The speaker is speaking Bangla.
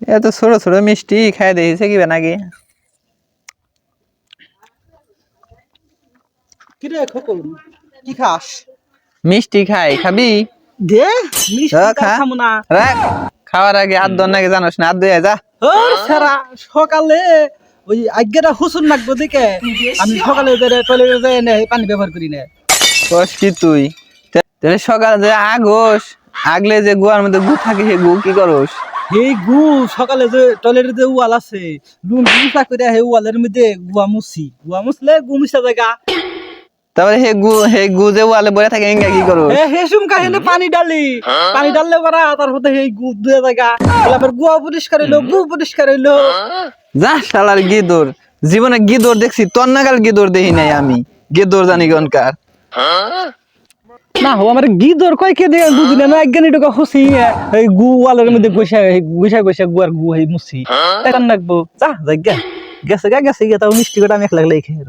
এত ছোট ছোট মিষ্টি খাই দিয়েছে কি? নাকি কিরে কি খাস? মিষ্টি খাই খাবি? দে হ্যাঁ, রাখ খাওয়ার আগে হাত ধর নাকি জানোস না? ধুয়ে যা। সারা সকালে ওই আজ্ঞাটা হুসুন লাগবো দেখে আমি সকালে টয়লেটে যাই না পানি ব্যবহার করি না। কস কি তুই? তাহলে সকালে যে আগোস আগলে যে গুয়ার মধ্যে গু থাকে সে গু কি করস? এই গু সকালে যে টয়লেটে যে ওয়াল আছে লুন গুসা করে সেই ওয়ালের মধ্যে গুয়া মুছি। গুয়া মুছলে গু মুছা জায়গা। তারপরে হে গু হে গু যে ওয়ালে বলে থাকে এঙ্গা কি করস এ হে সুমকা হেনে পানি ডালি পানি ডাললে পারা তারপরে সেই গু দুয়ে জায়গা। তারপর গুয়া পরিষ্কার হইল গু পরিষ্কার হইল। যা শালার গিদর জীবনে গিদর দেখছি তোর নাগাল গিদর দেখি নাই আমি। গিদর জানি কোনকার। না হো আমার গিদর কয় কে দিয়ে? বুঝলে না একগানি টাকা হুসি এই গু ওয়ালের মধ্যে গৈসা গৈসা গৈসা গুয়ার গু হই মুসি। টাকা রাখব। যা যাই গা। গেছে গা গেছে গিয়ে তাও মিষ্টি কটা আমি এক লাগলে খেয়ে